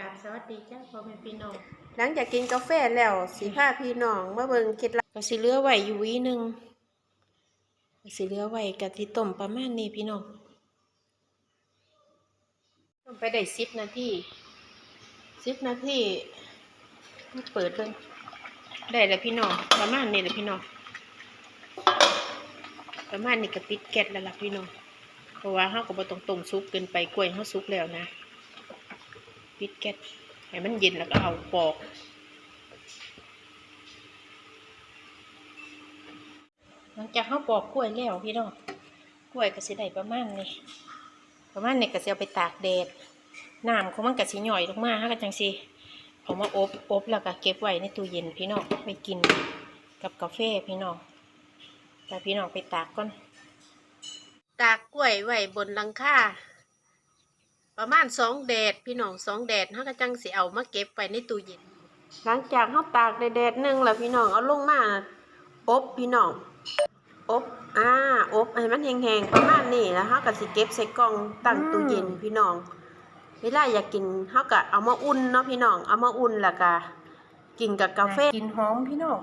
กราบสวัสดีจ้าพ่อแม่พี่น้องหลังจากกินกาแฟแล้วสิพาพี่น้องมาเบิ่งเคล็ดลับก็สิเหลือไว้อยู่หวีหนึงก็สิเหลือไว้กะที่ต้มประมาณนี้พี่น้องต้มไปได้สิบนาทีสิบนาทีมาเปิดเบิ่งได้แล้วพี่น้องประมาณนี้แหละพี่น้องประมาณนี้ก็ปิดแก๊สแล้วล่ะพี่น้องเพราะว่าเฮาก็บ่ต้องต้มสุกเกินไปกล้วยเฮาสุกแล้วนะ ปิดแก๊สให้มันเย็นแล้วก็เอาปอก หลังจากเขาปอกกล้วยแล้วพี่น้องกล้วยก็สิได้ประมาณนี้ประมาณนี้ก็สิเอาไปตากแดดน้ำของมันก็สิหย่อยลงมาฮะกันจังสิเอามาอบอบแล้วก็เก็บไว้ในตู้เย็นพี่น้องไปกินกับกาแฟพี่น้องแต่พี่น้องไปตากก่อน ตากกล้วยไว้บนหลังคา ประมาณสองแดดพี่น้องสองแดดฮะกันจังสิเอามาเก็บไว้ในตู้เย็น หลังจากเขาตากได้แดดหนึ่งแล้วพี่น้องเอาลงมาอบพี่น้องอบอ่าอบให้มันแห้งๆประมาณนี้แล้วเฮาก็สิเก็บใส่กล่องตั้งตู้เย็นพี่น้องเวลาอยากกินเฮาก็เอามาอุ่นเนาะพี่น้องเอามาอุ่นแล้วก็กินกับกาแฟกินหอมพี่น้อง